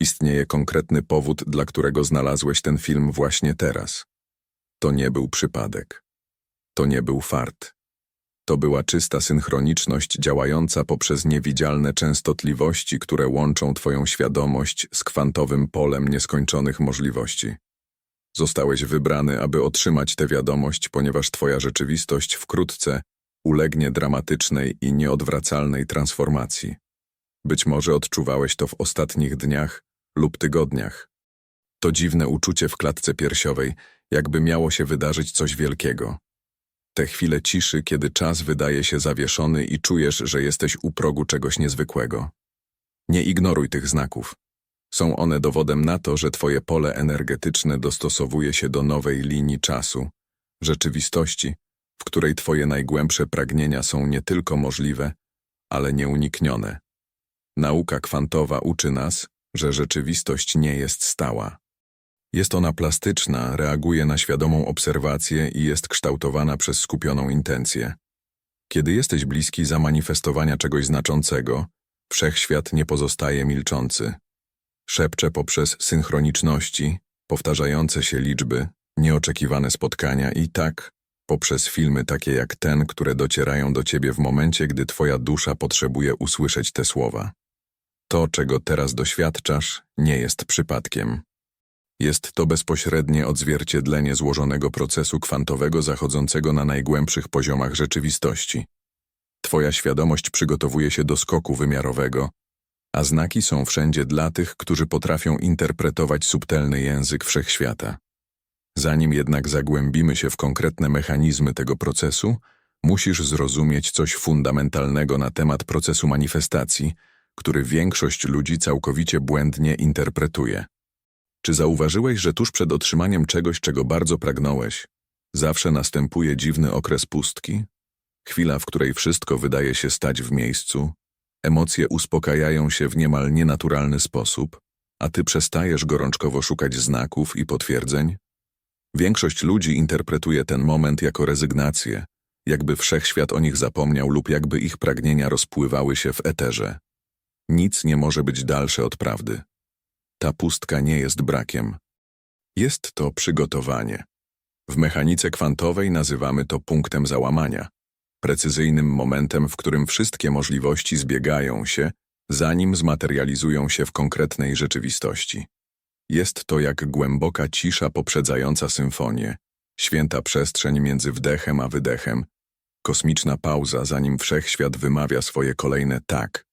Istnieje konkretny powód, dla którego znalazłeś ten film właśnie teraz. To nie był przypadek. To nie był fart. To była czysta synchroniczność działająca poprzez niewidzialne częstotliwości, które łączą Twoją świadomość z kwantowym polem nieskończonych możliwości. Zostałeś wybrany, aby otrzymać tę wiadomość, ponieważ Twoja rzeczywistość wkrótce ulegnie dramatycznej i nieodwracalnej transformacji. Być może odczuwałeś to w ostatnich dniach lub tygodniach. To dziwne uczucie w klatce piersiowej, jakby miało się wydarzyć coś wielkiego. Te chwile ciszy, kiedy czas wydaje się zawieszony i czujesz, że jesteś u progu czegoś niezwykłego. Nie ignoruj tych znaków. Są one dowodem na to, że twoje pole energetyczne dostosowuje się do nowej linii czasu, rzeczywistości, w której twoje najgłębsze pragnienia są nie tylko możliwe, ale nieuniknione. Nauka kwantowa uczy nas, że rzeczywistość nie jest stała. Jest ona plastyczna, reaguje na świadomą obserwację i jest kształtowana przez skupioną intencję. Kiedy jesteś bliski zamanifestowania czegoś znaczącego, wszechświat nie pozostaje milczący. Szepcze poprzez synchroniczności, powtarzające się liczby, nieoczekiwane spotkania i tak, poprzez filmy takie jak ten, które docierają do ciebie w momencie, gdy twoja dusza potrzebuje usłyszeć te słowa. To, czego teraz doświadczasz, nie jest przypadkiem. Jest to bezpośrednie odzwierciedlenie złożonego procesu kwantowego zachodzącego na najgłębszych poziomach rzeczywistości. Twoja świadomość przygotowuje się do skoku wymiarowego, a znaki są wszędzie dla tych, którzy potrafią interpretować subtelny język wszechświata. Zanim jednak zagłębimy się w konkretne mechanizmy tego procesu, musisz zrozumieć coś fundamentalnego na temat procesu manifestacji, który większość ludzi całkowicie błędnie interpretuje. Czy zauważyłeś, że tuż przed otrzymaniem czegoś, czego bardzo pragnąłeś, zawsze następuje dziwny okres pustki? Chwila, w której wszystko wydaje się stać w miejscu, emocje uspokajają się w niemal nienaturalny sposób, a ty przestajesz gorączkowo szukać znaków i potwierdzeń? Większość ludzi interpretuje ten moment jako rezygnację, jakby wszechświat o nich zapomniał lub jakby ich pragnienia rozpływały się w eterze. Nic nie może być dalsze od prawdy. Ta pustka nie jest brakiem. Jest to przygotowanie. W mechanice kwantowej nazywamy to punktem załamania, precyzyjnym momentem, w którym wszystkie możliwości zbiegają się, zanim zmaterializują się w konkretnej rzeczywistości. Jest to jak głęboka cisza poprzedzająca symfonię, święta przestrzeń między wdechem a wydechem, kosmiczna pauza, zanim wszechświat wymawia swoje kolejne tak.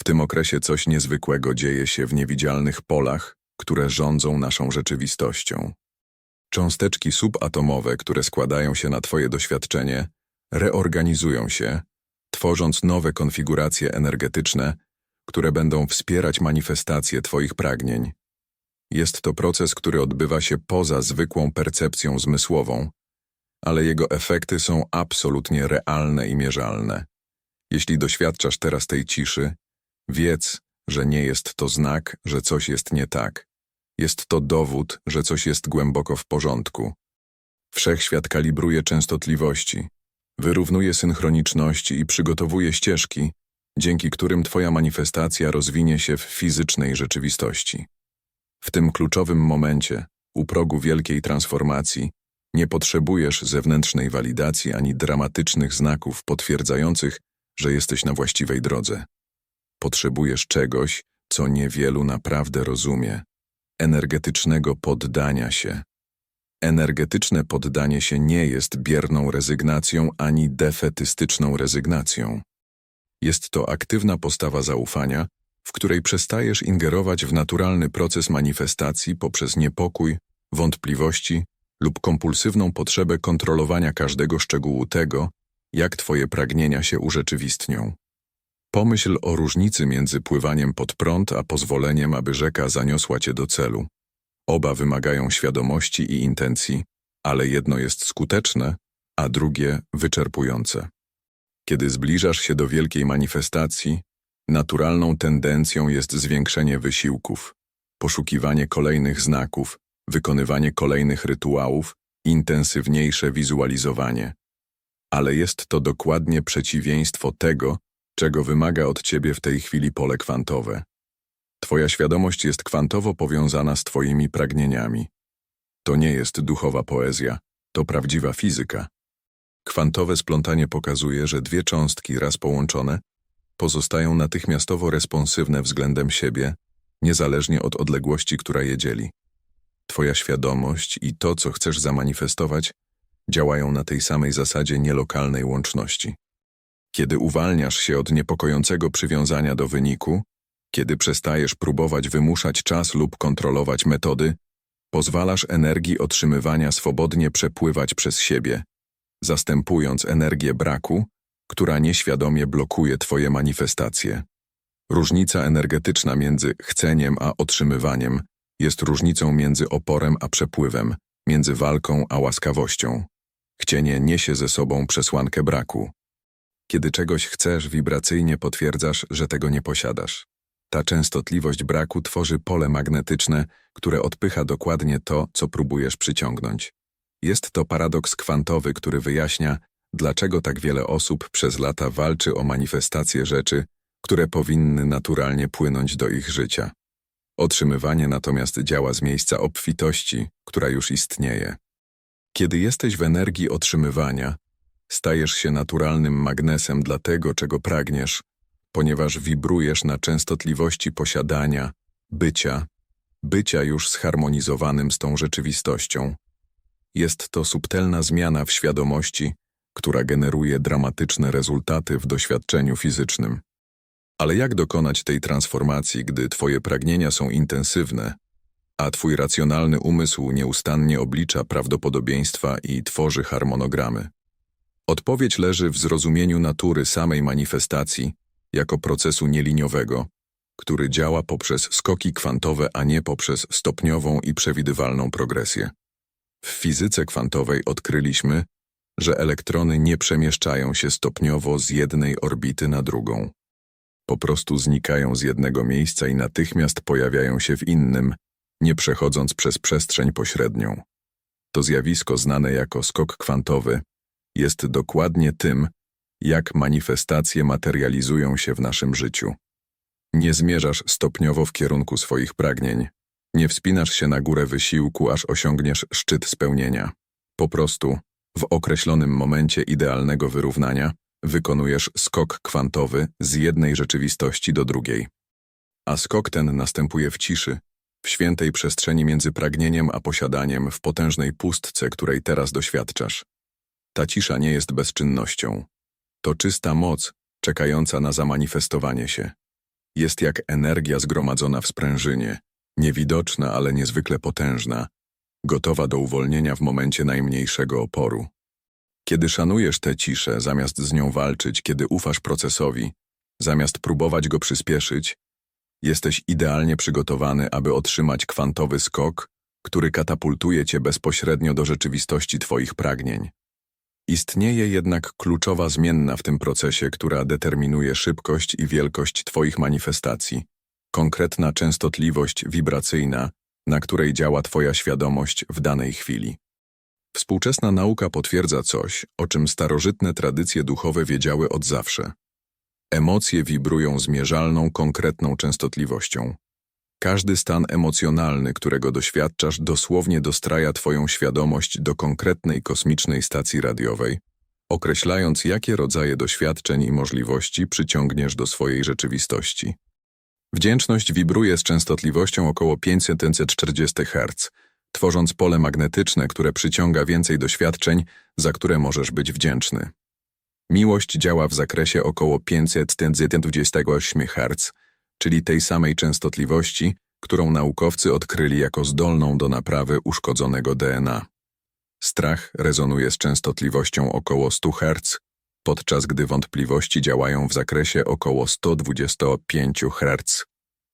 W tym okresie coś niezwykłego dzieje się w niewidzialnych polach, które rządzą naszą rzeczywistością. Cząsteczki subatomowe, które składają się na Twoje doświadczenie, reorganizują się, tworząc nowe konfiguracje energetyczne, które będą wspierać manifestację Twoich pragnień. Jest to proces, który odbywa się poza zwykłą percepcją zmysłową, ale jego efekty są absolutnie realne i mierzalne. Jeśli doświadczasz teraz tej ciszy, wiedz, że nie jest to znak, że coś jest nie tak. Jest to dowód, że coś jest głęboko w porządku. Wszechświat kalibruje częstotliwości, wyrównuje synchroniczności i przygotowuje ścieżki, dzięki którym Twoja manifestacja rozwinie się w fizycznej rzeczywistości. W tym kluczowym momencie, u progu wielkiej transformacji, nie potrzebujesz zewnętrznej walidacji ani dramatycznych znaków potwierdzających, że jesteś na właściwej drodze. Potrzebujesz czegoś, co niewielu naprawdę rozumie energetycznego poddania się. Energetyczne poddanie się nie jest bierną rezygnacją ani defetystyczną rezygnacją. Jest to aktywna postawa zaufania, w której przestajesz ingerować w naturalny proces manifestacji poprzez niepokój, wątpliwości lub kompulsywną potrzebę kontrolowania każdego szczegółu tego, jak Twoje pragnienia się urzeczywistnią. Pomyśl o różnicy między pływaniem pod prąd a pozwoleniem, aby rzeka zaniosła Cię do celu. Oba wymagają świadomości i intencji, ale jedno jest skuteczne, a drugie wyczerpujące. Kiedy zbliżasz się do wielkiej manifestacji, naturalną tendencją jest zwiększenie wysiłków, poszukiwanie kolejnych znaków, wykonywanie kolejnych rytuałów, intensywniejsze wizualizowanie. Ale jest to dokładnie przeciwieństwo tego, czego wymaga od ciebie w tej chwili pole kwantowe. Twoja świadomość jest kwantowo powiązana z Twoimi pragnieniami. To nie jest duchowa poezja, to prawdziwa fizyka. Kwantowe splątanie pokazuje, że dwie cząstki raz połączone pozostają natychmiastowo responsywne względem siebie, niezależnie od odległości, która je dzieli. Twoja świadomość i to, co chcesz zamanifestować, działają na tej samej zasadzie nielokalnej łączności. Kiedy uwalniasz się od niepokojącego przywiązania do wyniku, kiedy przestajesz próbować wymuszać czas lub kontrolować metody, pozwalasz energii otrzymywania swobodnie przepływać przez siebie, zastępując energię braku, która nieświadomie blokuje Twoje manifestacje. Różnica energetyczna między chceniem a otrzymywaniem jest różnicą między oporem a przepływem, między walką a łaskawością. Chcienie niesie ze sobą przesłankę braku. Kiedy czegoś chcesz, wibracyjnie potwierdzasz, że tego nie posiadasz. Ta częstotliwość braku tworzy pole magnetyczne, które odpycha dokładnie to, co próbujesz przyciągnąć. Jest to paradoks kwantowy, który wyjaśnia, dlaczego tak wiele osób przez lata walczy o manifestację rzeczy, które powinny naturalnie płynąć do ich życia. Otrzymywanie natomiast działa z miejsca obfitości, która już istnieje. Kiedy jesteś w energii otrzymywania, stajesz się naturalnym magnesem dla tego, czego pragniesz, ponieważ wibrujesz na częstotliwości posiadania, bycia, bycia już zharmonizowanym z tą rzeczywistością. Jest to subtelna zmiana w świadomości, która generuje dramatyczne rezultaty w doświadczeniu fizycznym. Ale jak dokonać tej transformacji, gdy Twoje pragnienia są intensywne, a Twój racjonalny umysł nieustannie oblicza prawdopodobieństwa i tworzy harmonogramy? Odpowiedź leży w zrozumieniu natury samej manifestacji jako procesu nieliniowego, który działa poprzez skoki kwantowe, a nie poprzez stopniową i przewidywalną progresję. W fizyce kwantowej odkryliśmy, że elektrony nie przemieszczają się stopniowo z jednej orbity na drugą. Po prostu znikają z jednego miejsca i natychmiast pojawiają się w innym, nie przechodząc przez przestrzeń pośrednią. To zjawisko znane jako skok kwantowy jest dokładnie tym, jak manifestacje materializują się w naszym życiu. Nie zmierzasz stopniowo w kierunku swoich pragnień, nie wspinasz się na górę wysiłku, aż osiągniesz szczyt spełnienia. Po prostu, w określonym momencie idealnego wyrównania, wykonujesz skok kwantowy z jednej rzeczywistości do drugiej. A skok ten następuje w ciszy, w świętej przestrzeni między pragnieniem a posiadaniem, w potężnej pustce, której teraz doświadczasz. Ta cisza nie jest bezczynnością. To czysta moc, czekająca na zamanifestowanie się. Jest jak energia zgromadzona w sprężynie, niewidoczna, ale niezwykle potężna, gotowa do uwolnienia w momencie najmniejszego oporu. Kiedy szanujesz tę ciszę, zamiast z nią walczyć, kiedy ufasz procesowi, zamiast próbować go przyspieszyć, jesteś idealnie przygotowany, aby otrzymać kwantowy skok, który katapultuje cię bezpośrednio do rzeczywistości twoich pragnień. Istnieje jednak kluczowa zmienna w tym procesie, która determinuje szybkość i wielkość Twoich manifestacji, konkretna częstotliwość wibracyjna, na której działa Twoja świadomość w danej chwili. Współczesna nauka potwierdza coś, o czym starożytne tradycje duchowe wiedziały od zawsze. Emocje wibrują zmierzalną, konkretną częstotliwością. Każdy stan emocjonalny, którego doświadczasz, dosłownie dostraja Twoją świadomość do konkretnej kosmicznej stacji radiowej, określając, jakie rodzaje doświadczeń i możliwości przyciągniesz do swojej rzeczywistości. Wdzięczność wibruje z częstotliwością około 540 Hz, tworząc pole magnetyczne, które przyciąga więcej doświadczeń, za które możesz być wdzięczny. Miłość działa w zakresie około 528 Hz, czyli tej samej częstotliwości, którą naukowcy odkryli jako zdolną do naprawy uszkodzonego DNA. Strach rezonuje z częstotliwością około 100 Hz, podczas gdy wątpliwości działają w zakresie około 125 Hz.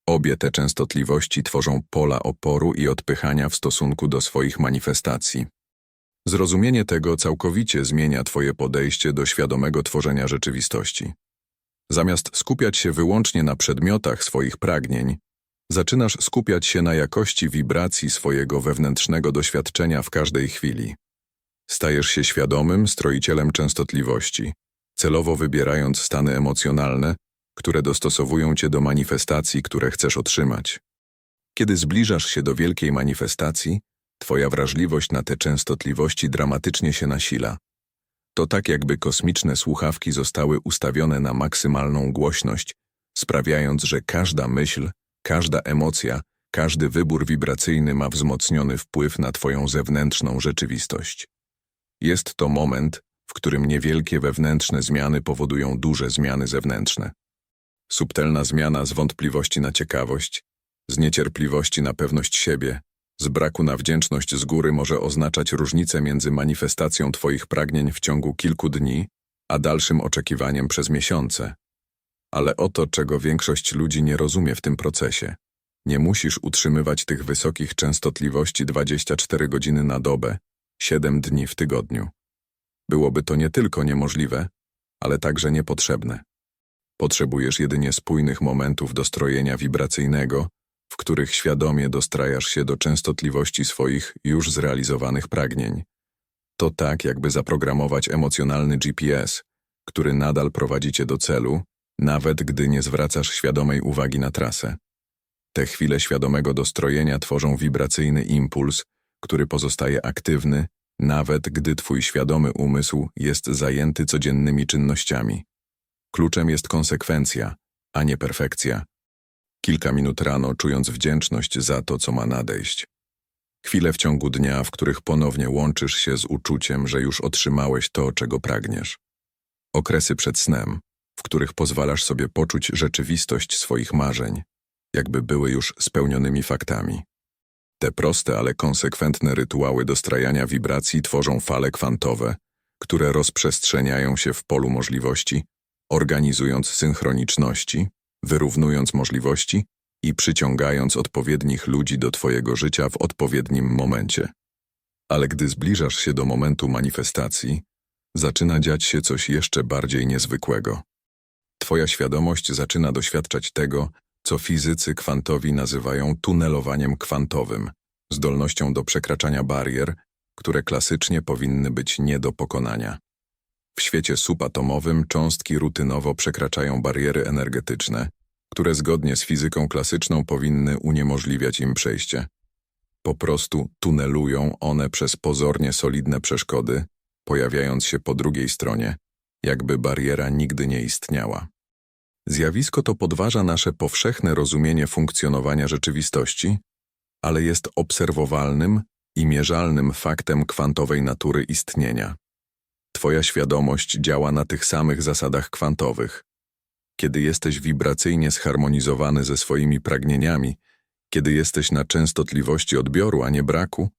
Obie te częstotliwości tworzą pola oporu i odpychania w stosunku do swoich manifestacji. Zrozumienie tego całkowicie zmienia Twoje podejście do świadomego tworzenia rzeczywistości. Zamiast skupiać się wyłącznie na przedmiotach swoich pragnień, zaczynasz skupiać się na jakości wibracji swojego wewnętrznego doświadczenia w każdej chwili. Stajesz się świadomym stroicielem częstotliwości, celowo wybierając stany emocjonalne, które dostosowują cię do manifestacji, które chcesz otrzymać. Kiedy zbliżasz się do wielkiej manifestacji, twoja wrażliwość na te częstotliwości dramatycznie się nasila. To tak jakby kosmiczne słuchawki zostały ustawione na maksymalną głośność, sprawiając, że każda myśl, każda emocja, każdy wybór wibracyjny ma wzmocniony wpływ na twoją zewnętrzną rzeczywistość. Jest to moment, w którym niewielkie wewnętrzne zmiany powodują duże zmiany zewnętrzne. Subtelna zmiana z wątpliwości na ciekawość, z niecierpliwości na pewność siebie, z braku na wdzięczność z góry może oznaczać różnicę między manifestacją Twoich pragnień w ciągu kilku dni, a dalszym oczekiwaniem przez miesiące. Ale oto, czego większość ludzi nie rozumie w tym procesie. Nie musisz utrzymywać tych wysokich częstotliwości 24 godziny na dobę, 7 dni w tygodniu. Byłoby to nie tylko niemożliwe, ale także niepotrzebne. Potrzebujesz jedynie spójnych momentów dostrojenia wibracyjnego, w których świadomie dostrajasz się do częstotliwości swoich już zrealizowanych pragnień. To tak, jakby zaprogramować emocjonalny GPS, który nadal prowadzi cię do celu, nawet gdy nie zwracasz świadomej uwagi na trasę. Te chwile świadomego dostrojenia tworzą wibracyjny impuls, który pozostaje aktywny, nawet gdy twój świadomy umysł jest zajęty codziennymi czynnościami. Kluczem jest konsekwencja, a nie perfekcja. Kilka minut rano, czując wdzięczność za to, co ma nadejść. Chwile w ciągu dnia, w których ponownie łączysz się z uczuciem, że już otrzymałeś to, czego pragniesz. Okresy przed snem, w których pozwalasz sobie poczuć rzeczywistość swoich marzeń, jakby były już spełnionymi faktami. Te proste, ale konsekwentne rytuały dostrajania wibracji tworzą fale kwantowe, które rozprzestrzeniają się w polu możliwości, organizując synchroniczności, wyrównując możliwości i przyciągając odpowiednich ludzi do Twojego życia w odpowiednim momencie. Ale gdy zbliżasz się do momentu manifestacji, zaczyna dziać się coś jeszcze bardziej niezwykłego. Twoja świadomość zaczyna doświadczać tego, co fizycy kwantowi nazywają tunelowaniem kwantowym, zdolnością do przekraczania barier, które klasycznie powinny być nie do pokonania. W świecie subatomowym cząstki rutynowo przekraczają bariery energetyczne, które zgodnie z fizyką klasyczną powinny uniemożliwiać im przejście. Po prostu tunelują one przez pozornie solidne przeszkody, pojawiając się po drugiej stronie, jakby bariera nigdy nie istniała. Zjawisko to podważa nasze powszechne rozumienie funkcjonowania rzeczywistości, ale jest obserwowalnym i mierzalnym faktem kwantowej natury istnienia. Twoja świadomość działa na tych samych zasadach kwantowych. Kiedy jesteś wibracyjnie zharmonizowany ze swoimi pragnieniami, kiedy jesteś na częstotliwości odbioru, a nie braku,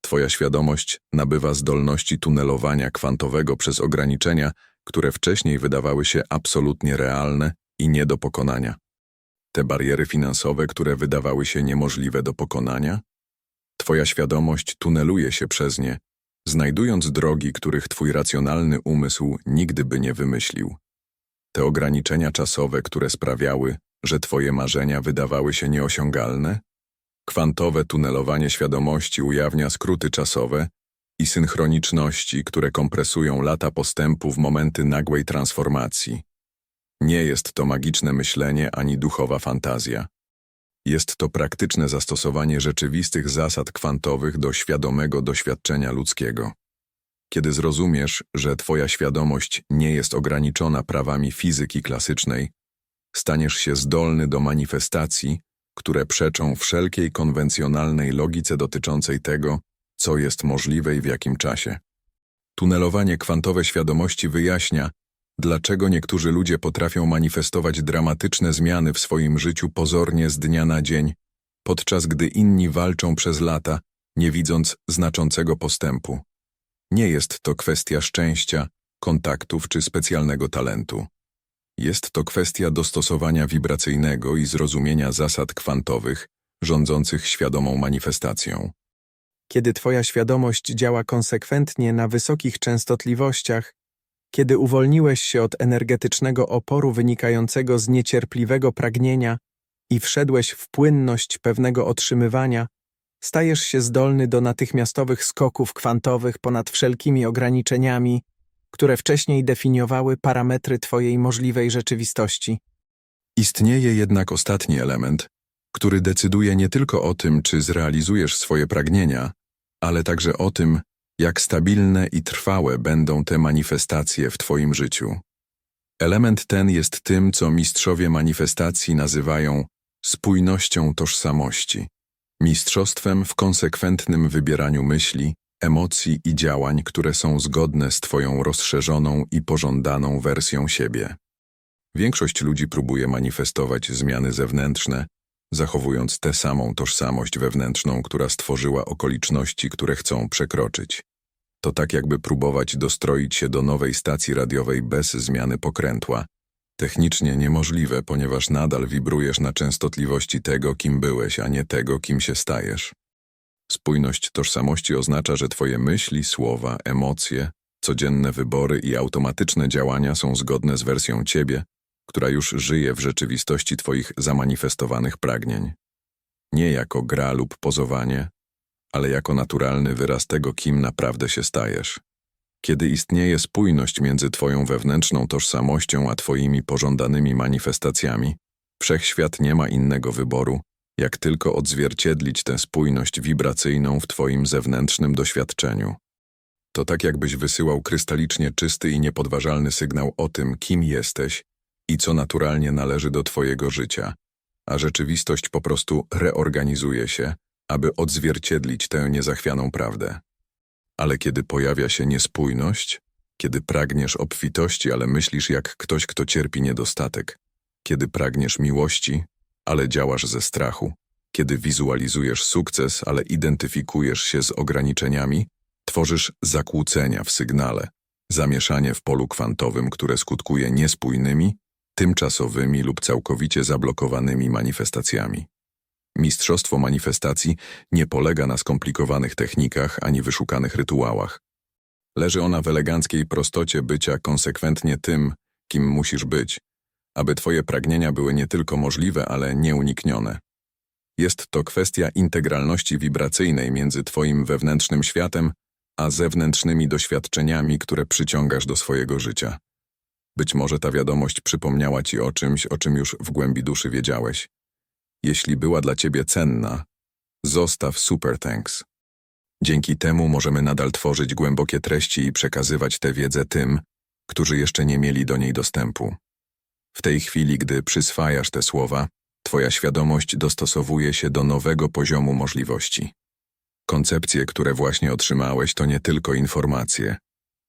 Twoja świadomość nabywa zdolności tunelowania kwantowego przez ograniczenia, które wcześniej wydawały się absolutnie realne i nie do pokonania. Te bariery finansowe, które wydawały się niemożliwe do pokonania, Twoja świadomość tuneluje się przez nie, znajdując drogi, których Twój racjonalny umysł nigdy by nie wymyślił. Te ograniczenia czasowe, które sprawiały, że Twoje marzenia wydawały się nieosiągalne, kwantowe tunelowanie świadomości ujawnia skróty czasowe i synchroniczności, które kompresują lata postępu w momenty nagłej transformacji. Nie jest to magiczne myślenie ani duchowa fantazja. Jest to praktyczne zastosowanie rzeczywistych zasad kwantowych do świadomego doświadczenia ludzkiego. Kiedy zrozumiesz, że Twoja świadomość nie jest ograniczona prawami fizyki klasycznej, staniesz się zdolny do manifestacji, które przeczą wszelkiej konwencjonalnej logice dotyczącej tego, co jest możliwe i w jakim czasie. Tunelowanie kwantowe świadomości wyjaśnia, dlaczego niektórzy ludzie potrafią manifestować dramatyczne zmiany w swoim życiu pozornie z dnia na dzień, podczas gdy inni walczą przez lata, nie widząc znaczącego postępu. Nie jest to kwestia szczęścia, kontaktów czy specjalnego talentu. Jest to kwestia dostosowania wibracyjnego i zrozumienia zasad kwantowych, rządzących świadomą manifestacją. Kiedy Twoja świadomość działa konsekwentnie na wysokich częstotliwościach, kiedy uwolniłeś się od energetycznego oporu wynikającego z niecierpliwego pragnienia i wszedłeś w płynność pewnego otrzymywania, stajesz się zdolny do natychmiastowych skoków kwantowych ponad wszelkimi ograniczeniami, które wcześniej definiowały parametry Twojej możliwej rzeczywistości. Istnieje jednak ostatni element, który decyduje nie tylko o tym, czy zrealizujesz swoje pragnienia, ale także o tym, jak stabilne i trwałe będą te manifestacje w Twoim życiu. Element ten jest tym, co mistrzowie manifestacji nazywają spójnością tożsamości, mistrzostwem w konsekwentnym wybieraniu myśli, emocji i działań, które są zgodne z Twoją rozszerzoną i pożądaną wersją siebie. Większość ludzi próbuje manifestować zmiany zewnętrzne, zachowując tę samą tożsamość wewnętrzną, która stworzyła okoliczności, które chcą przekroczyć. To tak jakby próbować dostroić się do nowej stacji radiowej bez zmiany pokrętła. Technicznie niemożliwe, ponieważ nadal wibrujesz na częstotliwości tego, kim byłeś, a nie tego, kim się stajesz. Spójność tożsamości oznacza, że Twoje myśli, słowa, emocje, codzienne wybory i automatyczne działania są zgodne z wersją Ciebie, która już żyje w rzeczywistości Twoich zamanifestowanych pragnień. Nie jako gra lub pozowanie, ale jako naturalny wyraz tego, kim naprawdę się stajesz. Kiedy istnieje spójność między Twoją wewnętrzną tożsamością a Twoimi pożądanymi manifestacjami, wszechświat nie ma innego wyboru, jak tylko odzwierciedlić tę spójność wibracyjną w Twoim zewnętrznym doświadczeniu. To tak jakbyś wysyłał krystalicznie czysty i niepodważalny sygnał o tym, kim jesteś i co naturalnie należy do Twojego życia, a rzeczywistość po prostu reorganizuje się, aby odzwierciedlić tę niezachwianą prawdę. Ale kiedy pojawia się niespójność, kiedy pragniesz obfitości, ale myślisz jak ktoś, kto cierpi niedostatek, kiedy pragniesz miłości, ale działasz ze strachu, kiedy wizualizujesz sukces, ale identyfikujesz się z ograniczeniami, tworzysz zakłócenia w sygnale, zamieszanie w polu kwantowym, które skutkuje niespójnymi, tymczasowymi lub całkowicie zablokowanymi manifestacjami. Mistrzostwo manifestacji nie polega na skomplikowanych technikach ani wyszukanych rytuałach. Leży ona w eleganckiej prostocie bycia konsekwentnie tym, kim musisz być, aby Twoje pragnienia były nie tylko możliwe, ale nieuniknione. Jest to kwestia integralności wibracyjnej między Twoim wewnętrznym światem a zewnętrznymi doświadczeniami, które przyciągasz do swojego życia. Być może ta wiadomość przypomniała Ci o czymś, o czym już w głębi duszy wiedziałeś. Jeśli była dla Ciebie cenna, zostaw super thanks. Dzięki temu możemy nadal tworzyć głębokie treści i przekazywać tę wiedzę tym, którzy jeszcze nie mieli do niej dostępu. W tej chwili, gdy przyswajasz te słowa, Twoja świadomość dostosowuje się do nowego poziomu możliwości. Koncepcje, które właśnie otrzymałeś, to nie tylko informacje,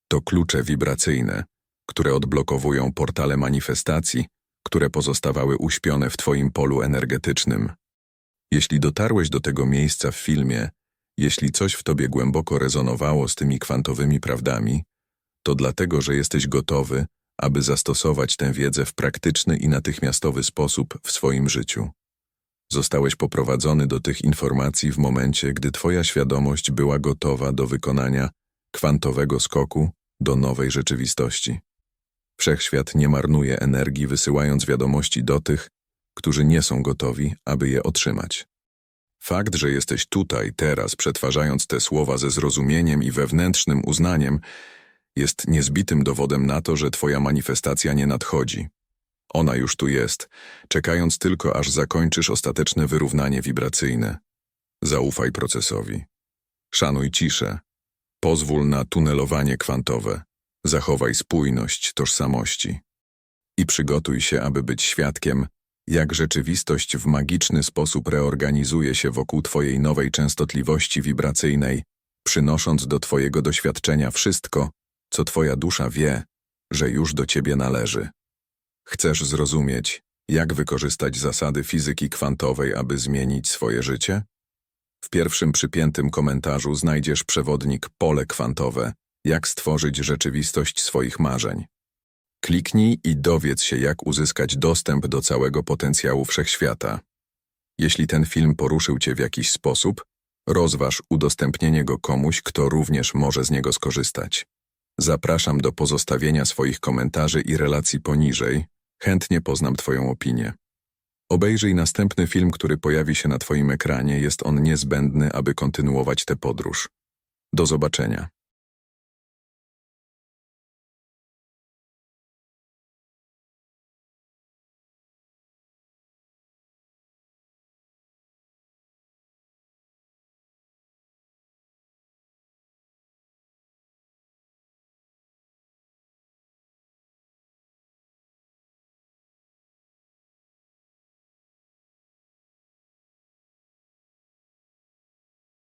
to klucze wibracyjne, które odblokowują portale manifestacji, które pozostawały uśpione w Twoim polu energetycznym. Jeśli dotarłeś do tego miejsca w filmie, jeśli coś w Tobie głęboko rezonowało z tymi kwantowymi prawdami, to dlatego, że jesteś gotowy, aby zastosować tę wiedzę w praktyczny i natychmiastowy sposób w swoim życiu. Zostałeś poprowadzony do tych informacji w momencie, gdy Twoja świadomość była gotowa do wykonania kwantowego skoku do nowej rzeczywistości. Wszechświat nie marnuje energii, wysyłając wiadomości do tych, którzy nie są gotowi, aby je otrzymać. Fakt, że jesteś tutaj, teraz, przetwarzając te słowa ze zrozumieniem i wewnętrznym uznaniem, jest niezbitym dowodem na to, że Twoja manifestacja nie nadchodzi. Ona już tu jest, czekając tylko, aż zakończysz ostateczne wyrównanie wibracyjne. Zaufaj procesowi. Szanuj ciszę. Pozwól na tunelowanie kwantowe. Zachowaj spójność tożsamości. I przygotuj się, aby być świadkiem, jak rzeczywistość w magiczny sposób reorganizuje się wokół Twojej nowej częstotliwości wibracyjnej, przynosząc do Twojego doświadczenia wszystko, co Twoja dusza wie, że już do Ciebie należy. Chcesz zrozumieć, jak wykorzystać zasady fizyki kwantowej, aby zmienić swoje życie? W pierwszym przypiętym komentarzu znajdziesz przewodnik Pole kwantowe, jak stworzyć rzeczywistość swoich marzeń. Kliknij i dowiedz się, jak uzyskać dostęp do całego potencjału wszechświata. Jeśli ten film poruszył Cię w jakiś sposób, rozważ udostępnienie go komuś, kto również może z niego skorzystać. Zapraszam do pozostawienia swoich komentarzy i relacji poniżej. Chętnie poznam Twoją opinię. Obejrzyj następny film, który pojawi się na Twoim ekranie. Jest on niezbędny, aby kontynuować tę podróż. Do zobaczenia.